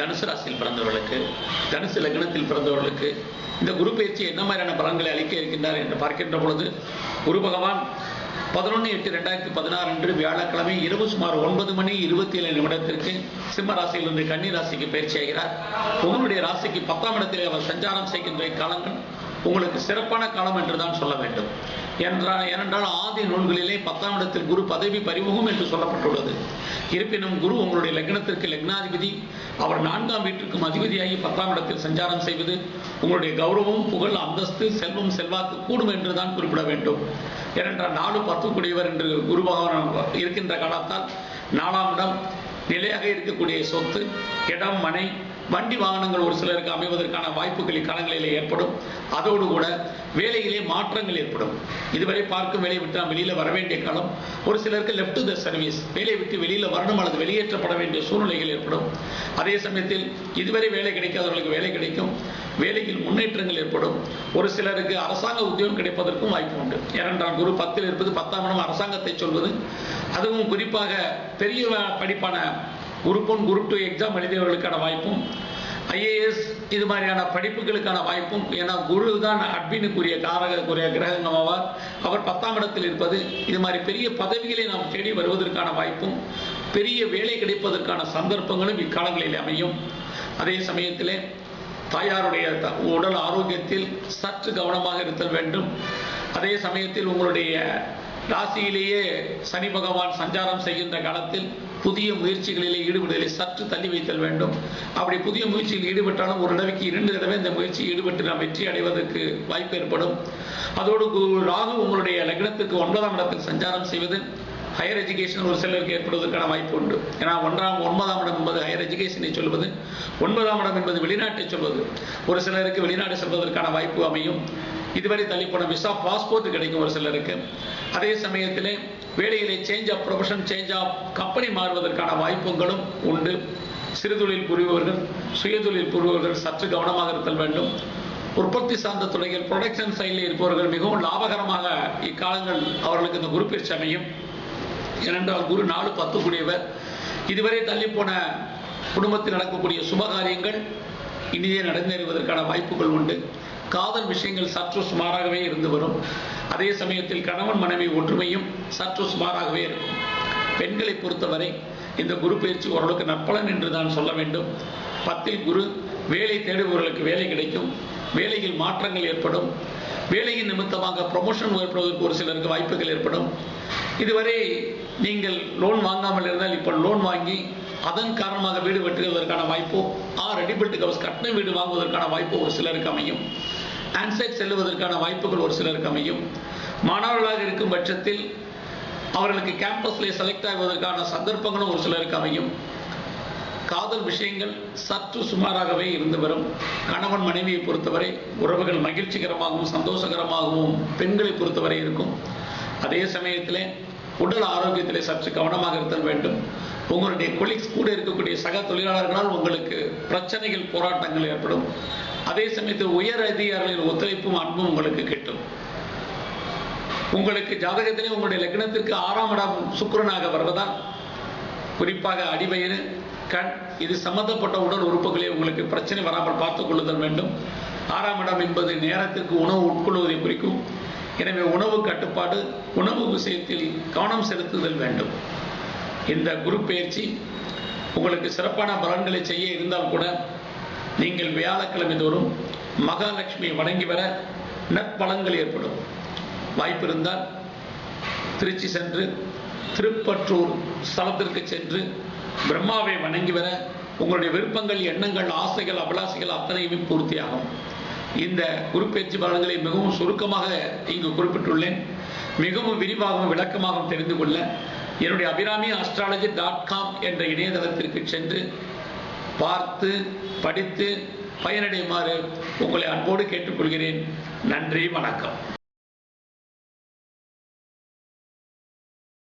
தனுசு ராசியில் பிறந்தவர்களுக்கு தனுசு லக்னத்தில் பிறந்தவர்களுக்கு இந்த குரு பயிற்சி என்ன மாதிரியான பலன்களை அளிக்க இருக்கின்றார் என்று பார்க்கின்ற பொழுது குரு பகவான் பதினொன்று எட்டு ரெண்டாயிரத்தி பதினாறு அன்று வியாழக்கிழமை இரவு சுமார் ஒன்பது மணி இருபத்தி ஏழு நிமிடத்திற்கு சிம்ம ராசியிலிருந்து கன்னி ராசிக்கு பயிற்சி ஆகிறார். உங்களுடைய ராசிக்கு பத்தாம் இடத்தில் அவர் சஞ்சாரம் செய்கின்ற காலங்கள் உங்களுக்கு சிறப்பான காலம் என்று தான் சொல்ல வேண்டும். என்றால் ஏனென்றால் ஆதி நூல்களிலே பத்தாம் இடத்தில் குரு பதவி பறிமுகம் என்று சொல்லப்பட்டுள்ளது. இருப்பினும் குரு உங்களுடைய லக்னத்திற்கு லக்னாதிபதி அவர் நான்காம் வீட்டிற்கும் அதிபதியாகி பத்தாம் இடத்தில் சஞ்சாரம் செய்வது உங்களுடைய கௌரவம் புகழ் அந்தஸ்து செல்வம் செல்வாக்கு கூடும் என்று தான் குறிப்பிட வேண்டும். ஏனென்றால் நாலு பத்துக்குடையவர் என்று குரு பகவான் இருக்கின்ற காலத்தால் நாலாம் இடம் நிலையாக இருக்கக்கூடிய சொத்து இடம் மனை வண்டி வாகனங்கள் ஒரு சிலருக்கு அமைவதற்கான வாய்ப்புகள் இக்காலங்களிலே ஏற்படும். அதோடு கூட வேலையிலே மாற்றங்கள் ஏற்படும். இதுவரை பார்க்கும் வேலையை விட்டு நாம் வெளியில் வர வேண்டிய காலம். ஒரு சிலருக்கு லெஃப்ட் த சர்வீஸ் வேலையை விட்டு வெளியில் வரணும் அல்லது வெளியேற்றப்பட வேண்டிய சூழ்நிலைகள் ஏற்படும். அதே சமயத்தில் இதுவரை வேலை கிடைக்காதவர்களுக்கு வேலை கிடைக்கும். வேலையில் முன்னேற்றங்கள் ஏற்படும். ஒரு சிலருக்கு அரசாங்க உத்தியோகம் கிடைப்பதற்கும் வாய்ப்பு உண்டு. ஏனென்றால் குரு பத்தில் இருப்பது பத்தாம் இடம் அரசாங்கத்தை சொல்வது. அதுவும் குறிப்பாக பெரிய படிப்பான group one group two exam எழுதியவர்களுக்கான வாய்ப்பும் ஐஏஎஸ் இது மாதிரியான படிப்புகளுக்கான வாய்ப்பும் ஏன்னா குரு தான் அட்மினுக்குரிய காரகக்குரிய கிரகங்கள் ஆவார். அவர் பத்தாம் இடத்தில் இருப்பது இது மாதிரி பெரிய பதவிகளை நாம் தேடி வருவதற்கான வாய்ப்பும் பெரிய வேலை கிடைப்பதற்கான சந்தர்ப்பங்களும் இக்காலங்களில் அமையும். அதே சமயத்தில் தாயாருடைய த- உடல் ஆரோக்கியத்தில் சற்று கவனமாக இருத்தல் வேண்டும். அதே சமயத்தில் உங்களுடைய ராசியிலேயே சனி பகவான் சஞ்சாரம் செய்கின்ற காலத்தில் புதிய முயற்சிகளிலே ஈடுபடுதலை சற்று தள்ளி வைத்தல் வேண்டும். அப்படி புதிய முயற்சியில் ஈடுபட்டாலும் ஒரு தடவைக்கு இரண்டு தடவை இந்த முயற்சியில் ஈடுபட்டு நாம் வெற்றி அடைவதற்கு வாய்ப்பு ஏற்படும். அதோடு ராகு உங்களுடைய லக்னத்துக்கு ஒன்பதாம் இடத்தில் சஞ்சாரம் செய்வது ஹையர் எஜுகேஷன் ஒரு சிலருக்கு ஏற்படுவதற்கான வாய்ப்பு உண்டு. ஏன்னா ஒன்றாம் ஒன்பதாம் இடம் என்பது ஹையர் எஜுகேஷனை சொல்வது ஒன்பதாம் இடம் என்பது வெளிநாட்டை சொல்வது ஒரு சிலருக்கு வெளிநாடு செல்வதற்கான வாய்ப்பு அமையும். இதுவரை தள்ளி போன விசா பாஸ்போர்ட் கிடைக்கும் ஒரு சிலருக்கு. அதே சமயத்திலே வேலையிலே change of profession change of company மாறுவதற்கான வாய்ப்புகளும் உண்டு. சிறுதொழில் புரிபவர்கள் சுயதொழில் புரிபவர்கள் சற்று கவனமாக இருத்தல் வேண்டும். உற்பத்தி சார்ந்த துறைகள் ப்ரொடக்ஷன் சைடில் இருப்பவர்கள் மிகவும் லாபகரமாக இக்காலங்கள் அவர்களுக்கு இந்த குரு பயிற்சி அமையும். ஏனென்றால் குரு நாலு பத்து கூடியவர் இதுவரை தள்ளிப்போன குடும்பத்தில் நடக்கக்கூடிய சுபகாரியங்கள் இனிதே நடந்தேறுவதற்கான வாய்ப்புகள் உண்டு. காதல் விஷயங்கள் சற்று சுமாராகவே இருந்து வரும். அதே சமயத்தில் கணவன் மனைவி ஒற்றுமையும் சற்று சுமாராகவே இருக்கும். பெண்களை பொறுத்தவரை இந்த குரு பயிற்சி ஓரளவுக்கு நற்பலன் என்று தான் சொல்ல வேண்டும். பத்தில் குரு வேலை தேடுபவர்களுக்கு வேலை கிடைக்கும். வேலையில் மாற்றங்கள் ஏற்படும். வேலையின் நிமித்தமாக ப்ரொமோஷன் ஏற்படுவதற்கு ஒரு சிலருக்கு வாய்ப்புகள் ஏற்படும். இதுவரை நீங்கள் லோன் வாங்காமல் இருந்தால் இப்போ லோன் வாங்கி அதன் காரணமாக வீடு வெட்டுவதற்கான வாய்ப்போ ஆர் ரெடிபில்ட் ஹவுஸ் கட்டண வீடு வாங்குவதற்கான வாய்ப்பு ஒரு சிலருக்கு அமையும். ஆன்சைட் செல்லுவதற்கான வாய்ப்புகள் ஒரு சிலருக்கு அமையும். மாணவர்களாக இருக்கும் பட்சத்தில் அவர்களுக்கு கேம்பஸ்ல செலக்ட் ஆகுவதற்கான சந்தர்ப்பங்களும் ஒரு சிலருக்கு அமையும். காதல் விஷயங்கள் சற்று சுமாராகவே இருந்து வரும். கணவன் மனைவியை பொறுத்தவரை உறவுகள் மகிழ்ச்சிகரமாகவும் சந்தோஷகரமாகவும் பெண்களை பொறுத்தவரை இருக்கும். அதே சமயத்திலே உடல் ஆரோக்கியத்திலே சற்று கவனமாக இருத்தல் வேண்டும். உங்களுடைய கொலீக்ஸ் கூட இருக்கக்கூடிய சக தொழிலாளர்களால் உங்களுக்கு பிரச்சனைகள் போராட்டங்கள் ஏற்படும். அதே சமயத்தில் உயர் அதிகாரிகளின் ஒத்துழைப்பும் அன்பும் உங்களுக்கு கிட்டும். உங்களுக்கு ஜாதகத்திலே உங்களுடைய லக்னத்திற்கு ஆறாம் இடம் சுக்கிரனாக வருவதால் குறிப்பாக அடிவயிறு கண் இது சம்பந்தப்பட்ட உடல் உறுப்புகளே உங்களுக்கு பிரச்சனை வராமல் பார்த்துக் கொள்ளுதல் வேண்டும். ஆறாம் இடம் என்பது நேரத்திற்கு உணவு உட்கொள்வதை குறிக்கும். எனவே உணவு கட்டுப்பாடு உணவு விஷயத்தில் கவனம் செலுத்துதல் வேண்டும். இந்த குரு பயிற்சி உங்களுக்கு சிறப்பான பலன்களை செய்ய இருந்தால் கூட நீங்கள் வியாழக்கிழமை தோறும் மகாலட்சுமியை வணங்கி வர நற்பலன்கள் ஏற்படும். வாய்ப்பு இருந்தால் திருச்சி சென்று திருப்பற்றூர் ஸ்தலத்திற்கு சென்று பிரம்மாவை வணங்கி வர உங்களுடைய விருப்பங்கள் எண்ணங்கள் ஆசைகள் அபிலாசைகள் அத்தனையுமே பூர்த்தியாகும். இந்த குறிப்பேச்சு பலன்களை மிகவும் சுருக்கமாக இங்கு குறிப்பிட்டுள்ளேன். மிகவும் விரிவாகவும் விளக்கமாகவும் தெரிந்து கொள்ள என்னுடைய அபிராமி அஸ்ட்ராலஜி டாட் காம் என்ற இணையதளத்திற்கு சென்று பார்த்து படித்து பயனடையுமாறு உங்களை அன்போடு கேட்டுக்கொள்கிறேன். நன்றி வணக்கம்.